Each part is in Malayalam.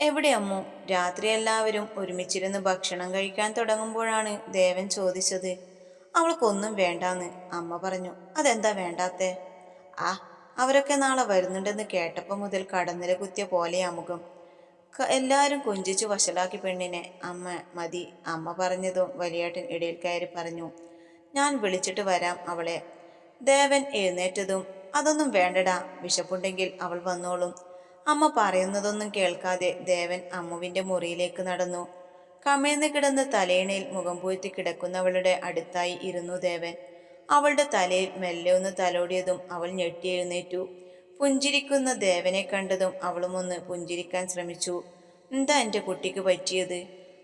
എവിടെ അമ്മു? രാത്രി എല്ലാവരും ഒരുമിച്ചിരുന്ന് ഭക്ഷണം കഴിക്കാൻ തുടങ്ങുമ്പോഴാണ് ദേവൻ ചോദിച്ചത്. അവൾക്കൊന്നും വേണ്ടാന്ന് അമ്മ പറഞ്ഞു. അതെന്താ വേണ്ടാത്തേ? ആ അവരൊക്കെ നാളെ വരുന്നുണ്ടെന്ന് കേട്ടപ്പോൾ മുതൽ കടന്നില കുത്തിയ പോലെ മുഖം എല്ലാവരും കൊഞ്ചിച്ചു വഷളാക്കി പെണ്ണിനെ. അമ്മ മതി അമ്മ പറഞ്ഞതും വലിയേട്ടൻ ഇടയിൽ കയറി പറഞ്ഞു. ഞാൻ വിളിച്ചിട്ട് വരാം അവളെ. ദേവൻ എഴുന്നേറ്റതും അതൊന്നും വേണ്ടടാ വിശപ്പുണ്ടെങ്കിൽ അവൾ വന്നോളും. അമ്മ പറയുന്നതൊന്നും കേൾക്കാതെ ദേവൻ അമ്മുവിന്റെ മുറിയിലേക്ക് നടന്നു. കമേന്ന് കിടന്ന് തലയിണയിൽ മുഖം പൂഴ്ത്തി കിടക്കുന്നവളുടെ അടുത്തായി ഇരുന്നു ദേവൻ. അവളുടെ തലയിൽ മെല്ലെ ഒന്ന് തലോടിയതും അവൾ ഞെട്ടി എഴുന്നേറ്റു. പുഞ്ചിരിക്കുന്ന ദേവനെ കണ്ടതും അവളും ഒന്ന് പുഞ്ചിരിക്കാൻ ശ്രമിച്ചു. എന്താ എന്റെ കുട്ടിക്ക് പറ്റിയത്?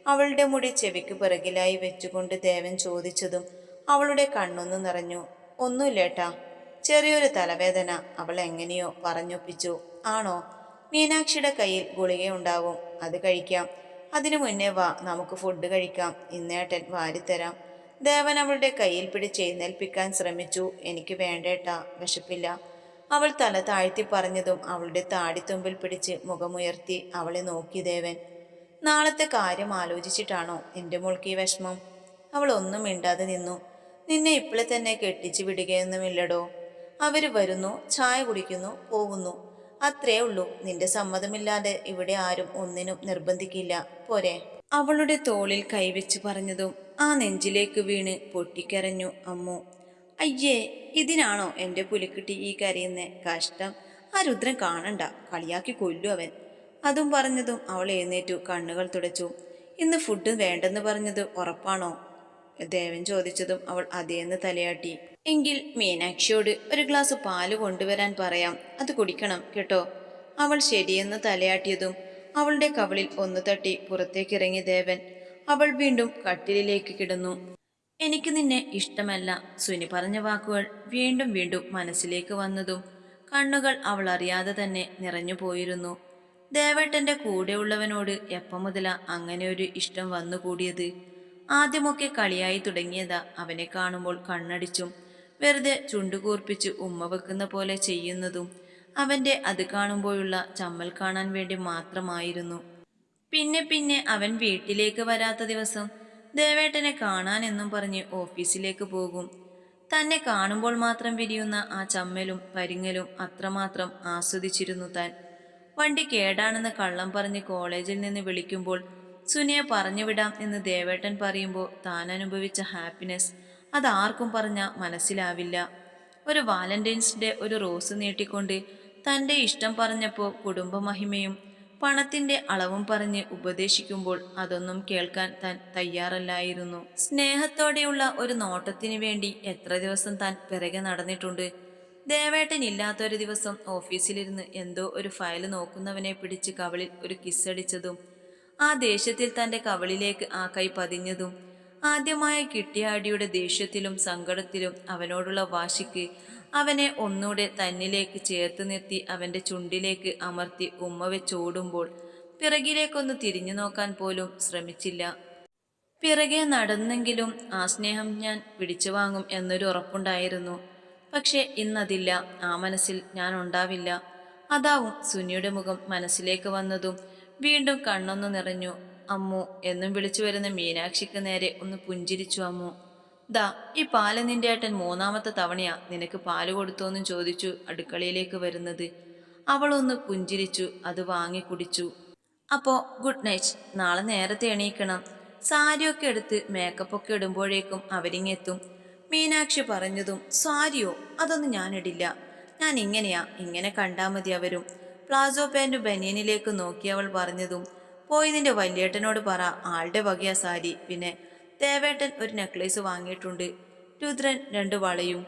അവളുടെ മുടി ചെവിക്ക് പിറകിലായി വെച്ചുകൊണ്ട് ദേവൻ ചോദിച്ചതും അവളുടെ കണ്ണൊന്നു നിറഞ്ഞു. ഒന്നുമില്ലേട്ടാ ചെറിയൊരു തലവേദന അവൾ എങ്ങനെയോ പറഞ്ഞൊപ്പിച്ചു. ആണോ? മീനാക്ഷിയുടെ കയ്യിൽ ഗുളികയുണ്ടാവും. അത് കഴിക്കാം. അതിനു മുന്നേ വാ നമുക്ക് ഫുഡ് കഴിക്കാം. ഇന്നേട്ടൻ വാരിത്തരാം. ദേവൻ അവളുടെ കയ്യിൽ പിടിച്ച് എഴുന്നേൽപ്പിക്കാൻ ശ്രമിച്ചു. എനിക്ക് വേണ്ടേട്ടാ വിശപ്പില്ല. അവൾ തല താഴ്ത്തി പറഞ്ഞതും അവളുടെ താടിത്തുമ്പിൽ പിടിച്ച് മുഖമുയർത്തി അവളെ നോക്കി ദേവൻ. നാളത്തെ കാര്യം ആലോചിച്ചിട്ടാണോ എന്റെ മുൾക്കി വിഷമം? അവൾ ഒന്നും മിണ്ടാതെ നിന്നു. നിന്നെ ഇപ്പോഴെ തന്നെ കെട്ടിച്ചു വിടുകയൊന്നുമില്ലടോ. അവർ വരുന്നു ചായ കുടിക്കുന്നു പോകുന്നു. അത്രേ ഉള്ളൂ. നിന്റെ സമ്മതമില്ലാതെ ഇവിടെ ആരും ഒന്നിനും നിർബന്ധിക്കില്ല. പോരെ. അവളുടെ തോളിൽ കൈവച്ച് പറഞ്ഞതും ആ നെഞ്ചിലേക്ക് വീണ് പൊട്ടിക്കരഞ്ഞു അമ്മു. അയ്യേ ഇതിനാണോ എന്റെ പുലിക്കുട്ടി ഈ കരയുന്ന? കഷ്ടം. ആ രുദ്രൻ കാണണ്ട. കളിയാക്കി കൊല്ലു അവൻ. അതും പറഞ്ഞതും അവൾ എഴുന്നേറ്റു കണ്ണുകൾ തുടച്ചു. ഇന്ന് ഫുഡ് വേണ്ടെന്ന് പറഞ്ഞത് ഉറപ്പാണോ? ദേവൻ ചോദിച്ചതും അവൾ അതേന്ന് തലയാട്ടി. എങ്കിൽ മീനാക്ഷിയോട് ഒരു ഗ്ലാസ് പാൽ കൊണ്ടുവരാൻ പറയാം. അത് കുടിക്കണം കേട്ടോ? അവൾ ശരിയെന്ന് തലയാട്ടിയതും അവളുടെ കവളിൽ ഒന്ന് തട്ടി പുറത്തേക്കിറങ്ങി ദേവൻ. അവൾ വീണ്ടും കട്ടിലിലേക്ക് കിടന്നു. എനിക്ക് നിന്നെ ഇഷ്ടമല്ല സുനി പറഞ്ഞ വാക്കുകൾ വീണ്ടും വീണ്ടും മനസ്സിലേക്ക് വന്നതും കണ്ണുകൾ അവൾ അറിയാതെ തന്നെ നിറഞ്ഞു പോയിരുന്നു. ദേവേട്ടന്റെ കൂടെയുള്ളവനോട് എപ്പം മുതലാ അങ്ങനെ ഒരു ഇഷ്ടം വന്നുകൂടിയത്? ആദ്യമൊക്കെ കളിയായി തുടങ്ങിയതാ അവനെ കാണുമ്പോൾ കണ്ണടിച്ചും വെറുതെ ചുണ്ടുകൂർപ്പിച്ച് ഉമ്മ വെക്കുന്ന പോലെ ചെയ്യുന്നതും അവന്റെ അത് കാണുമ്പോഴുള്ള ചമ്മൽ കാണാൻ വേണ്ടി മാത്രമായിരുന്നു. പിന്നെ പിന്നെ അവൻ വീട്ടിലേക്ക് വരാത്ത ദിവസം ദേവേട്ടനെ കാണാനെന്നും പറഞ്ഞ് ഓഫീസിലേക്ക് പോകും. തന്നെ കാണുമ്പോൾ മാത്രം വിരിയുന്ന ആ ചമ്മലും പരിങ്ങലും അത്രമാത്രം ആസ്വദിച്ചിരുന്നു താൻ. വണ്ടി കേടാണെന്ന് കള്ളം പറഞ്ഞ് കോളേജിൽ നിന്ന് വിളിക്കുമ്പോൾ സുനിയെ പറഞ്ഞുവിടാം എന്ന് ദേവേട്ടൻ പറയുമ്പോൾ താൻ അനുഭവിച്ച ഹാപ്പിനെസ് അത് ആർക്കും പറഞ്ഞാൽ മനസ്സിലാവില്ല. ഒരു വാലന്റൈൻസ് ഡേ ഒരു റോസ് നീട്ടിക്കൊണ്ട് തന്റെ ഇഷ്ടം പറഞ്ഞപ്പോൾ കുടുംബമഹിമയും പണത്തിന്റെ അളവും പറഞ്ഞ് ഉപദേശിക്കുമ്പോൾ അതൊന്നും കേൾക്കാൻ താൻ തയ്യാറല്ലായിരുന്നു. സ്നേഹത്തോടെയുള്ള ഒരു നോട്ടത്തിന് വേണ്ടി എത്ര ദിവസം താൻ പിറകെ നടന്നിട്ടുണ്ട്? ദേവേട്ടൻ ഇല്ലാത്തൊരു ദിവസം ഓഫീസിലിരുന്ന് എന്തോ ഒരു ഫയൽ നോക്കുന്നവനെ പിടിച്ച് കവളിൽ ഒരു കിസ്സടിച്ചതും ആ ദേഷ്യത്തിൽ തന്റെ കവളിലേക്ക് ആ കൈ പതിഞ്ഞതും ആദ്യമായി കിട്ടിയാടിയുടെ ദേഷ്യത്തിലും സങ്കടത്തിലും അവനോടുള്ള വാശിക്ക് അവനെ ഒന്നൂടെ തന്നിലേക്ക് ചേർത്ത് നിർത്തി അവന്റെ ചുണ്ടിലേക്ക് അമർത്തി ഉമ്മ വെച്ചോടുമ്പോൾ പിറകിലേക്കൊന്ന് തിരിഞ്ഞു നോക്കാൻ പോലും ശ്രമിച്ചില്ല. പിറകെ നടന്നെങ്കിലും ആ സ്നേഹം ഞാൻ പിടിച്ചു വാങ്ങും എന്നൊരു ഉറപ്പുണ്ടായിരുന്നു. പക്ഷേ ഇന്നതില്ല ആ മനസ്സിൽ ഞാൻ ഉണ്ടാവില്ല. അതാവും സുനിയുടെ മുഖം മനസ്സിലേക്ക് വന്നതും വീണ്ടും കണ്ണൊന്നു നിറഞ്ഞു. അമ്മു എന്നും വിളിച്ചു വരുന്ന മീനാക്ഷിക്ക് നേരെ ഒന്ന് പുഞ്ചിരിച്ചു അമ്മു. ദാ ഈ പാൽ നിന്റെ ഏട്ടൻ മൂന്നാമത്തെ തവണയാ നിനക്ക് പാൽ കൊടുത്തോന്നും ചോദിച്ചു അടുക്കളയിലേക്ക് വരുന്നത്. അവളൊന്ന് പുഞ്ചിരിച്ചു അത് വാങ്ങി കുടിച്ചു. അപ്പോ ഗുഡ് നൈറ്റ്. നാളെ നേരത്തെ എണീക്കണം. സാരിയൊക്കെ എടുത്ത് മേക്കപ്പൊക്കെ ഇടുമ്പോഴേക്കും അവരിങ്ങെത്തും മീനാക്ഷി പറഞ്ഞതും സാരിയോ? അതൊന്നും ഞാൻ ഇടില്ല ഞാൻ ഇങ്ങനെയാ ഇങ്ങനെ കണ്ടാൽ മതി അവരും. പ്ലാസോ പാന്റ് ബനിയനിലേക്ക് നോക്കി അവൾ പറഞ്ഞതും പോയി നിന്റെ വല്യേട്ടനോട് പറ ആളുടെ വകയാ സാരി. പിന്നെ തേവേട്ടൻ ഒരു നെക്ലേസ് വാങ്ങിയിട്ടുണ്ട് രുദ്രൻ രണ്ട് വളയും.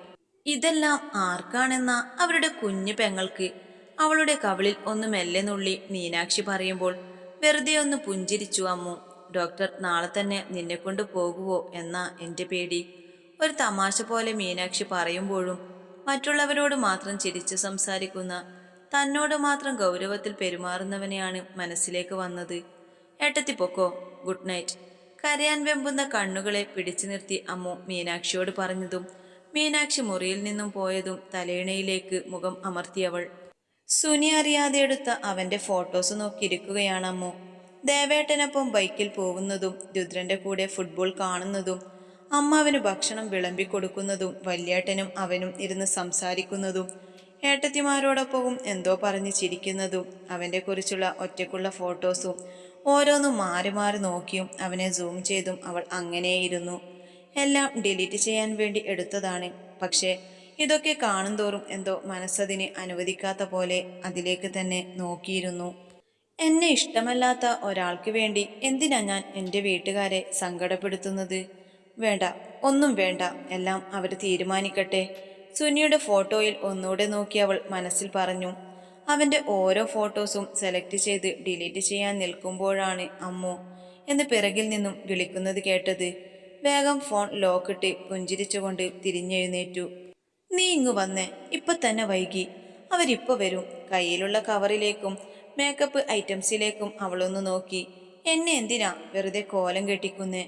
ഇതെല്ലാം ആർക്കാണെന്ന അവരുടെ കുഞ്ഞു പെങ്ങൾക്ക്? അവളുടെ കവിളിൽ ഒന്ന് മെല്ലെ നുള്ളി മീനാക്ഷി പറയുമ്പോൾ വെറുതെ ഒന്ന് പുഞ്ചിരിച്ചു അമ്മു. ഡോക്ടർ നാളെ തന്നെ നിന്നെ കൊണ്ട് പോകുവോ എന്നാ എന്റെ പേടി. ഒരു തമാശ പോലെ മീനാക്ഷി പറയുമ്പോഴും മറ്റുള്ളവരോട് മാത്രം ചിരിച്ചു സംസാരിക്കുന്ന തന്നോട് മാത്രം ഗൗരവത്തിൽ പെരുമാറുന്നവനെയാണ് മനസ്സിലേക്ക് വന്നത്. ഏട്ടത്തി പൊക്കോ ഗുഡ് നൈറ്റ്. കരയാൻ വെമ്പുന്ന കണ്ണുകളെ പിടിച്ചു നിർത്തി അമ്മു മീനാക്ഷിയോട് പറഞ്ഞതും മീനാക്ഷി മുറിയിൽ നിന്നും പോയതും തലയിണയിലേക്ക് മുഖം അമർത്തിയവൾ സുനി അറിയാതെ എടുത്ത അവന്റെ ഫോട്ടോസ് നോക്കിയിരിക്കുകയാണ് അമ്മു. ദേവേട്ടനൊപ്പം ബൈക്കിൽ പോകുന്നതും രുദ്രന്റെ കൂടെ ഫുട്ബോൾ കാണുന്നതും അമ്മ അവന് ഭക്ഷണം വിളമ്പിക്കൊടുക്കുന്നതും വല്യേട്ടനും അവനും ഇരുന്ന് സംസാരിക്കുന്നതും ഏട്ടത്തിമാരോടൊപ്പവും എന്തോ പറഞ്ഞ് ചിരിക്കുന്നതും അവന്റെ കുറിച്ചുള്ള ഒറ്റയ്ക്കുള്ള ഫോട്ടോസും ഓരോന്നും മാറി മാറി നോക്കിയും അവനെ സൂം ചെയ്തും അവൾ അങ്ങനെയിരുന്നു. എല്ലാം ഡിലീറ്റ് ചെയ്യാൻ വേണ്ടി എടുത്തതാണ്. പക്ഷേ ഇതൊക്കെ കാണുന്തോറും എന്തോ മനസ്സതിന് അനുവദിക്കാത്ത പോലെ അതിലേക്ക് തന്നെ നോക്കിയിരുന്നു. എന്നെ ഇഷ്ടമല്ലാത്ത ഒരാൾക്ക് വേണ്ടി എന്തിനാ ഞാൻ എന്റെ വീട്ടുകാരെ സങ്കടപ്പെടുത്തുന്നത്? വേണ്ട ഒന്നും വേണ്ട. എല്ലാം അവർ തീരുമാനിക്കട്ടെ. സുനിയുടെ ഫോട്ടോയിൽ ഒന്നുകൂടെ നോക്കി അവൾ മനസ്സിൽ പറഞ്ഞു അവന്റെ ഓരോ ഫോട്ടോസും സെലക്ട് ചെയ്ത് ഡിലീറ്റ് ചെയ്യാൻ നിൽക്കുമ്പോഴാണ് അമ്മു എന്ന് പിറകിൽ നിന്നും വിളിക്കുന്നത് കേട്ടത്. വേഗം ഫോൺ ലോക്കിട്ട് പുഞ്ചിരിച്ചുകൊണ്ട് തിരിഞ്ഞെഴുന്നേറ്റു. നീ ഇങ്ങു വന്നേ ഇപ്പൊ തന്നെ വൈകി. അവരിപ്പോ വരും. കയ്യിലുള്ള കവറിലേക്കും മേക്കപ്പ് ഐറ്റംസിലേക്കും അവളൊന്ന് നോക്കി. എന്നെ എന്തിനാ വെറുതെ കോലം കെട്ടിക്കുന്നേ?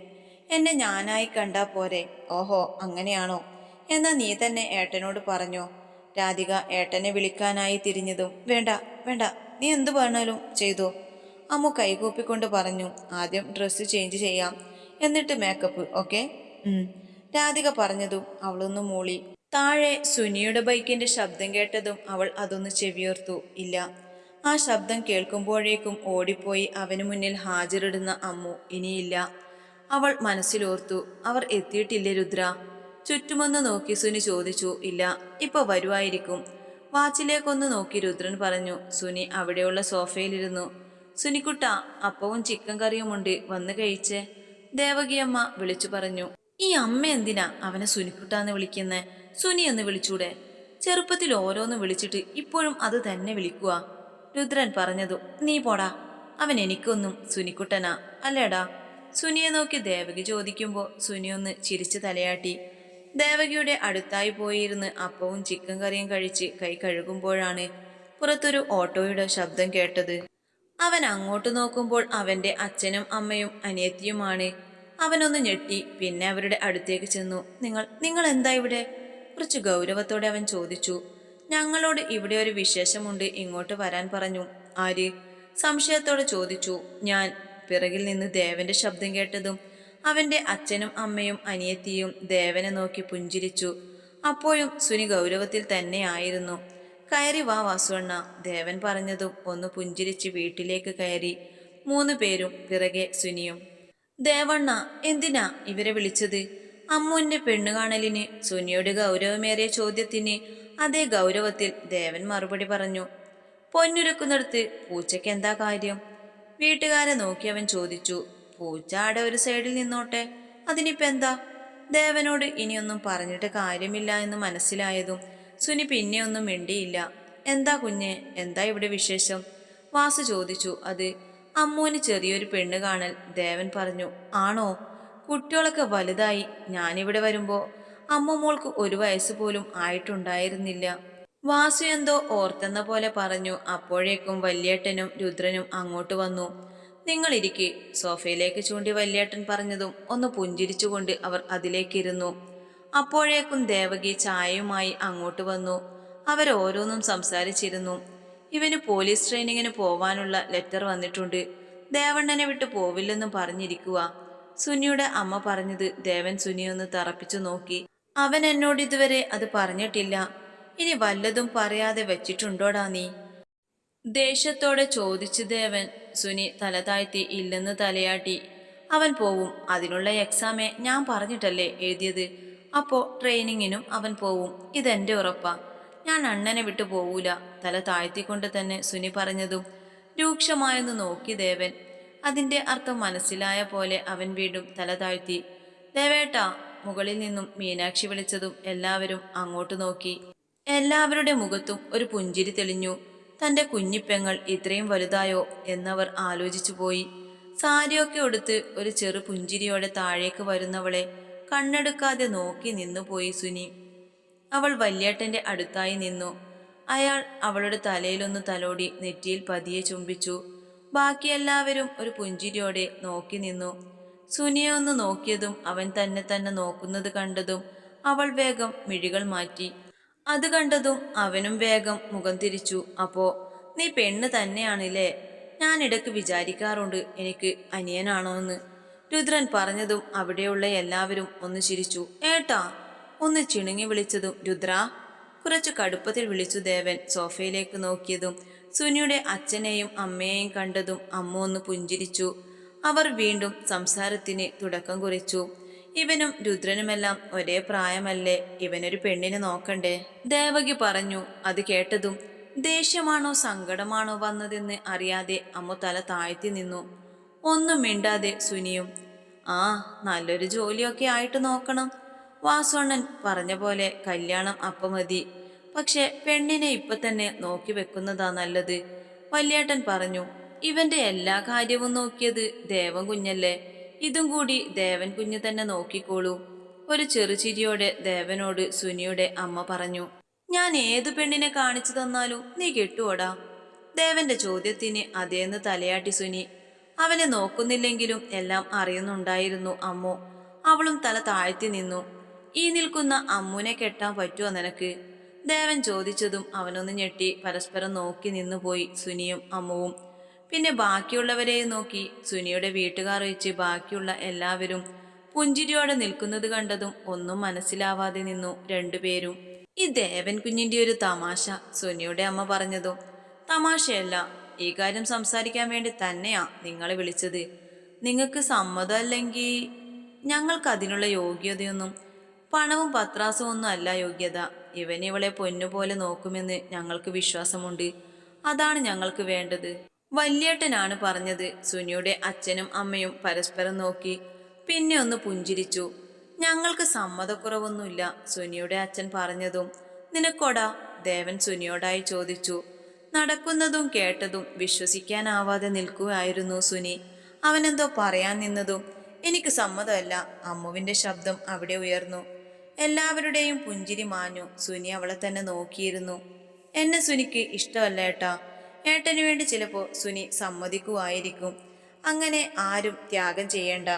എന്നെ ഞാനായി കണ്ടാ പോരെ? ഓഹോ അങ്ങനെയാണോ? എന്നാ നീ തന്നെ ഏട്ടനോട് പറഞ്ഞോ. രാധിക ഏട്ടനെ വിളിക്കാനായി തിരിഞ്ഞതും വേണ്ട വേണ്ട നീ എന്തു പറഞ്ഞാലും ചെയ്തോ. അമ്മ കൈകൂപ്പിക്കൊണ്ട് പറഞ്ഞു ആദ്യം ഡ്രസ്സ് ചേഞ്ച് ചെയ്യാം. എന്നിട്ട് മേക്കപ്പ് ഓക്കെ രാധിക പറഞ്ഞതും അവളൊന്ന് മൂളി. താഴെ സുനിയുടെ ബൈക്കിന്റെ ശബ്ദം കേട്ടതും അവൾ അതൊന്ന് ചെവിയോർത്തു. ഇല്ല. ആ ശബ്ദം കേൾക്കുമ്പോഴേക്കും ഓടിപ്പോയി അവന് മുന്നിൽ ഹാജരിടുന്ന അമ്മു ഇനിയില്ല. അവൾ മനസ്സിലോർത്തു അവർ എത്തിയിട്ടില്ലേ രുദ്ര? ചുറ്റുമൊന്ന് നോക്കി സുനി ചോദിച്ചു ഇല്ല ഇപ്പൊ വരുവായിരിക്കും. വാച്ചിലേക്കൊന്ന് നോക്കി രുദ്രൻ പറഞ്ഞു സുനി അവിടെയുള്ള സോഫയിലിരുന്നു. സുനിക്കുട്ട അപ്പവും ചിക്കൻ കറിയുമുണ്ട് വന്ന് കഴിച്ചേ. ദേവകിയമ്മ വിളിച്ചു പറഞ്ഞു ഈ അമ്മ എന്തിനാ അവനെ സുനിക്കുട്ടാന്ന് വിളിക്കുന്നേ? സുനി എന്ന് വിളിച്ചൂടെ? ചെറുപ്പത്തിൽ ഓരോന്ന് വിളിച്ചിട്ട് ഇപ്പോഴും അത് തന്നെ വിളിക്കുക രുദ്രൻ പറഞ്ഞതു നീ പോടാ അവൻ എനിക്കൊന്നും സുനിക്കുട്ടനാ അല്ലേടാ? സുനിയെ നോക്കി ദേവകി ചോദിക്കുമ്പോൾ സുനിയൊന്ന് ചിരിച്ചു തലയാട്ടി ദേവകിയുടെ അടുത്തായി പോയിരുന്ന് അപ്പവും ചിക്കൻ കറിയും കഴിച്ച് കൈ കഴുകുമ്പോഴാണ് പുറത്തൊരു ഓട്ടോയുടെ ശബ്ദം കേട്ടത്. അവൻ അങ്ങോട്ട് നോക്കുമ്പോൾ അവന്റെ അച്ഛനും അമ്മയും അനിയത്തിയുമാണ്. അവനൊന്ന് ഞെട്ടി പിന്നെ അവരുടെ അടുത്തേക്ക് ചെന്നു. നിങ്ങൾ നിങ്ങൾ എന്താ ഇവിടെ? കുറച്ച് ഗൗരവത്തോടെ അവൻ ചോദിച്ചു. ഞങ്ങളോട് ഇവിടെ ഒരു വിശേഷമുണ്ട്. ഇങ്ങോട്ട് വരാൻ പറഞ്ഞു. ആര്? സംശയത്തോടെ ചോദിച്ചു. ഞാൻ. പിറകിൽ നിന്ന് ദേവന്റെ ശബ്ദം കേട്ടതും അവന്റെ അച്ഛനും അമ്മയും അനിയത്തിയും ദേവനെ നോക്കി പുഞ്ചിരിച്ചു. അപ്പോഴും സുനി ഗൗരവത്തിൽ തന്നെയായിരുന്നു കയറി വാ വാസുവണ്ണ ദേവൻ പറഞ്ഞതും ഒന്ന് പുഞ്ചിരിച്ച് വീട്ടിലേക്ക് കയറി. മൂന്ന് പേരും പിറകെ സുനിയും. ദേവണ്ണ എന്തിനാ ഇവരെ വിളിച്ചത്? അമ്മുവിന്റെ പെണ്ണുകാണലിന് സുനിയുടെ ഗൗരവമേറിയ ചോദ്യത്തിന് അതേ ഗൗരവത്തിൽ ദേവൻ മറുപടി പറഞ്ഞു. പൊന്നുരക്കുന്നിടത്ത് പൂച്ചയ്ക്ക് എന്താ കാര്യം? വീട്ടുകാരെ നോക്കി അവൻ ചോദിച്ചു. പൂച്ച ഒരു സൈഡിൽ നിന്നോട്ടെ? അതിനിപ്പോ എന്താ? ദേവനോട് ഇനിയൊന്നും പറഞ്ഞിട്ട് കാര്യമില്ല എന്ന് മനസ്സിലായതും സുനി പിന്നെ ഒന്നും മിണ്ടിയില്ല. എന്താ കുഞ്ഞെ? എന്താ ഇവിടെ വിശേഷം? വാസു ചോദിച്ചു. അത് അമ്മുവിന് ചെറിയൊരു പെണ്ണ് കാണൽ ദേവൻ പറഞ്ഞു. ആണോ? കുട്ടികളൊക്കെ വലുതായി. ഞാനിവിടെ വരുമ്പോ അമ്മ മോൾക്ക് ഒരു വയസ്സ് പോലും ആയിട്ടുണ്ടായിരുന്നില്ല. വാസു എന്തോ ഓർത്തെന്ന പോലെ പറഞ്ഞു. അപ്പോഴേക്കും വല്യേട്ടനും രുദ്രനും അങ്ങോട്ട് വന്നു. നിങ്ങൾ ഇരിക്കെ സോഫയിലേക്ക് ചൂണ്ടി വല്യേട്ടൻ പറഞ്ഞതും ഒന്ന് പുഞ്ചിരിച്ചുകൊണ്ട് അവർ അതിലേക്കിരുന്നു. അപ്പോഴേക്കും ദേവകി ചായയുമായി അങ്ങോട്ട് വന്നു. അവരോരോന്നും സംസാരിച്ചിരുന്നു. ഇവന് പോലീസ് ട്രെയിനിങ്ങിന് പോവാനുള്ള ലെറ്റർ വന്നിട്ടുണ്ട്. ദേവണ്ണനെ വിട്ട് പോവില്ലെന്നും പറഞ്ഞിരിക്കുക സുനിയുടെ അമ്മ പറഞ്ഞത് ദേവൻ സുനിയൊന്ന് തറപ്പിച്ചു നോക്കി. അവൻ എന്നോട് ഇതുവരെ അത് പറഞ്ഞിട്ടില്ല. ഇനി വല്ലതും പറയാതെ വെച്ചിട്ടുണ്ടോടാ നീ? ദേഷ്യത്തോടെ ചോദിച്ചു ദേവൻ സുനി തല താഴ്ത്തി ഇല്ലെന്ന് തലയാട്ടി. അവൻ പോവും. അതിനുള്ള എക്സാമേ ഞാൻ പറഞ്ഞിട്ടല്ലേ എഴുതിയത്? അപ്പോ ട്രെയിനിങ്ങിനും അവൻ പോവും. ഇതെന്റെ ഉറപ്പാ. ഞാൻ അണ്ണനെ വിട്ടു പോവൂല. തല താഴ്ത്തിക്കൊണ്ട് തന്നെ സുനി പറഞ്ഞതും രൂക്ഷമായെന്ന് നോക്കി ദേവൻ. അതിന്റെ അർത്ഥം മനസ്സിലായ പോലെ അവൻ വീണ്ടും തല താഴ്ത്തി. ദേവേട്ടാ മുകളിൽ നിന്നും മീനാക്ഷി വിളിച്ചതും എല്ലാവരും അങ്ങോട്ട് നോക്കി. എല്ലാവരുടെ മുഖത്തും ഒരു പുഞ്ചിരി തെളിഞ്ഞു. തന്റെ കുഞ്ഞിപ്പെങ്ങൾ ഇത്രയും വലുതായോ എന്നവർ ആലോചിച്ചു പോയി. സാരിയൊക്കെ ഉടുത്ത് ഒരു ചെറു പുഞ്ചിരിയോടെ താഴേക്ക് വരുന്നവളെ കണ്ണെടുക്കാതെ നോക്കി നിന്നുപോയി സുനി. അവൾ വല്യേട്ടന്റെ അടുത്തായി നിന്നു. അയാൾ അവളുടെ തലയിലൊന്ന് തലോടി നെറ്റിയിൽ പതിയെ ചുംബിച്ചു. ബാക്കിയെല്ലാവരും ഒരു പുഞ്ചിരിയോടെ നോക്കി നിന്നു. സുനിയെ ഒന്ന് നോക്കിയതും അവൻ തന്നെ തന്നെ നോക്കുന്നത് കണ്ടതും അവൾ വേഗം മിഴികൾ മാറ്റി. അത് കണ്ടതും അവനും വേഗം മുഖം തിരിച്ചു. അപ്പോ നീ പെണ്ണ് തന്നെയാണില്ലേ? ഞാൻ ഇടയ്ക്ക് വിചാരിക്കാറുണ്ട് എനിക്ക് അനിയനാണോ എന്ന് രുദ്രൻ പറഞ്ഞതും അവിടെയുള്ള എല്ലാവരും ഒന്ന് ചിരിച്ചു. ഏട്ടാ ഒന്ന് ചിണുങ്ങി വിളിച്ചതും രുദ്ര കുറച്ച് കടുപ്പത്തിൽ വിളിച്ചു ദേവൻ സോഫയിലേക്ക് നോക്കിയതും സുനിയുടെ അച്ഛനെയും അമ്മയെയും കണ്ടതും അമ്മ ഒന്ന് പുഞ്ചിരിച്ചു. അവർ വീണ്ടും സംസാരത്തിന് തുടക്കം കുറിച്ചു. ഇവനും രുദ്രനുമെല്ലാം ഒരേ പ്രായമല്ലേ? ഇവനൊരു പെണ്ണിനെ നോക്കണ്ടേ? ദേവകി പറഞ്ഞു അത് കേട്ടതും ദേഷ്യമാണോ സങ്കടമാണോ വന്നതെന്ന് അറിയാതെ അമ്മ തല താഴ്ത്തി നിന്നു. ഒന്നും മിണ്ടാതെ സുനിയും ആ നല്ലൊരു ജോലിയൊക്കെ ആയിട്ട് നോക്കണം. വാസോണ്ണൻ പറഞ്ഞ പോലെ കല്യാണം അപ്പം മതി. പക്ഷെ പെണ്ണിനെ ഇപ്പൊ തന്നെ നോക്കി വെക്കുന്നതാ നല്ലത്. വല്യേട്ടൻ പറഞ്ഞു ഇവന്റെ എല്ലാ കാര്യവും നോക്കിയത് ദേവൻ കുഞ്ഞല്ലേ? ഇതും കൂടി ദേവൻ കുഞ്ഞ് തന്നെ നോക്കിക്കോളൂ. ഒരു ചെറുചിരിയോടെ ദേവനോട് സുനിയുടെ അമ്മ പറഞ്ഞു ഞാൻ ഏതു പെണ്ണിനെ കാണിച്ചു തന്നാലും നീ കെട്ടുവോടാ. ദേവന്റെ ചോദ്യത്തിന് അതേന്ന് തലയാട്ടി സുനി അവനെ നോക്കുന്നില്ലെങ്കിലും എല്ലാം അറിയുന്നുണ്ടായിരുന്നു അമ്മു. അവളും തല താഴ്ത്തി നിന്നു ഈ നിൽക്കുന്ന അമ്മുനെ കെട്ടാൻ പറ്റുമോ നിനക്ക്? ദേവൻ ചോദിച്ചതും അവനൊന്ന് ഞെട്ടി പരസ്പരം നോക്കി നിന്നുപോയി സുനിയും അമ്മുവും. പിന്നെ ബാക്കിയുള്ളവരെയും നോക്കി സുനിയുടെ വീട്ടുകാർ വെച്ച് ബാക്കിയുള്ള എല്ലാവരും പുഞ്ചിരിയോടെ നിൽക്കുന്നത് കണ്ടതും ഒന്നും മനസ്സിലാവാതെ നിന്നു രണ്ടുപേരും. ഈ ദേവൻ കുഞ്ഞിന്റെ ഒരു തമാശ സുനിയുടെ അമ്മ പറഞ്ഞതും തമാശയല്ല ഈ കാര്യം സംസാരിക്കാൻ വേണ്ടി തന്നെയാ നിങ്ങളെ വിളിച്ചത്. നിങ്ങൾക്ക് സമ്മതമല്ലെങ്കിൽ ഞങ്ങൾക്ക് അതിനുള്ള യോഗ്യതയൊന്നും പണവും പത്രാസവും ഒന്നും അല്ല യോഗ്യത. ഇവൻ ഇവളെ പൊന്നുപോലെ നോക്കുമെന്ന് ഞങ്ങൾക്ക് വിശ്വാസമുണ്ട്. അതാണ് ഞങ്ങൾക്ക് വേണ്ടത്. വല്യേട്ടനാണ് പറഞ്ഞത്. സുനിയുടെ അച്ഛനും അമ്മയും പരസ്പരം നോക്കി പിന്നെ ഒന്ന് പുഞ്ചിരിച്ചു. ഞങ്ങൾക്ക് സമ്മതക്കുറവൊന്നുമില്ല സുനിയുടെ അച്ഛൻ പറഞ്ഞതും. നിനക്കൊടാ ദേവൻ സുനിയോടായി ചോദിച്ചു. നടക്കുന്നതും കേട്ടതും വിശ്വസിക്കാനാവാതെ നിൽക്കുകയായിരുന്നു സുനി. അവനെന്തോ പറയാൻ നിന്നതും എനിക്ക് സമ്മതമല്ല അമ്മുവിന്റെ ശബ്ദം അവിടെ ഉയർന്നു. എല്ലാവരുടെയും പുഞ്ചിരി മാഞ്ഞു. സുനി അവളെ തന്നെ നോക്കിയിരുന്നു. എന്നെ സുനിക്ക് ഇഷ്ടമല്ല ഏട്ടാ. ഏട്ടന് വേണ്ടി ചിലപ്പോ സുനി സമ്മതിക്കുമായിരിക്കും. അങ്ങനെ ആരും ത്യാഗം ചെയ്യേണ്ട.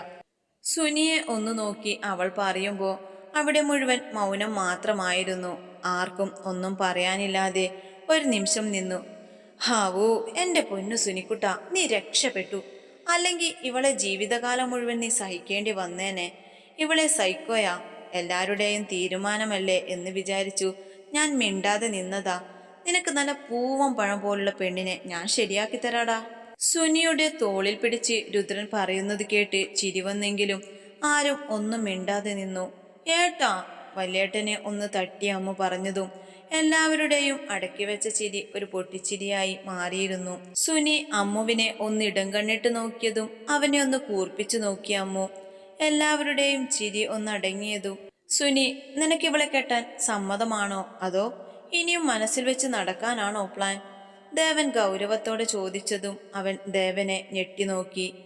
സുനിയെ ഒന്ന് നോക്കി അവൾ പറയുമ്പോൾ അവിടെ മുഴുവൻ മൗനം മാത്രമായിരുന്നു. ആർക്കും ഒന്നും പറയാനില്ലാതെ ഒരു നിമിഷം നിന്നു. ഹാവോ എന്റെ പൊന്നു സുനിക്കുട്ട നീ രക്ഷപ്പെട്ടു. അല്ലെങ്കിൽ ഇവളെ ജീവിതകാലം മുഴുവൻ നീ സഹിക്കേണ്ടി വന്നേനെ. ഇവളെ സഹിക്കോയാ. എല്ലാവരുടെയും തീരുമാനമല്ലേ? എന്ന് വിചാരിച്ചു ഞാൻ മിണ്ടാതെ നിന്നതാ. നിനക്ക് നല്ല പൂവം പഴം പോലുള്ള പെണ്ണിനെ ഞാൻ ശരിയാക്കി തരാടാ. സുനിയുടെ തോളിൽ പിടിച്ച് രുദ്രൻ പറയുന്നത് കേട്ട് ചിരി വന്നെങ്കിലും ആരും ഒന്നും മിണ്ടാതെ നിന്നു. ഏട്ടാ വല്യേട്ടനെ ഒന്ന് തട്ടി അമ്മ പറഞ്ഞതും എല്ലാവരുടെയും അടക്കി വെച്ച ചിരി ഒരു പൊട്ടിച്ചിരിയായി മാറിയിരുന്നു. സുനി അമ്മുവിനെ ഒന്ന് ഇടം കണ്ണിട്ട് നോക്കിയതും അവനെ ഒന്ന് കൂർപ്പിച്ചു നോക്കിയ അമ്മു എല്ലാവരുടെയും ചിരി ഒന്നടങ്ങിയതും സുനി നിനക്ക് ഇവളെ കെട്ടാൻ സമ്മതമാണോ? അതോ ഇനിയും മനസ്സിൽ വെച്ച് നടക്കാനാണോ പ്ലാൻ ദേവൻ ഗൗരവത്തോടെ ചോദിച്ചതും അവൻ ദേവനെ ഞെട്ടി നോക്കി.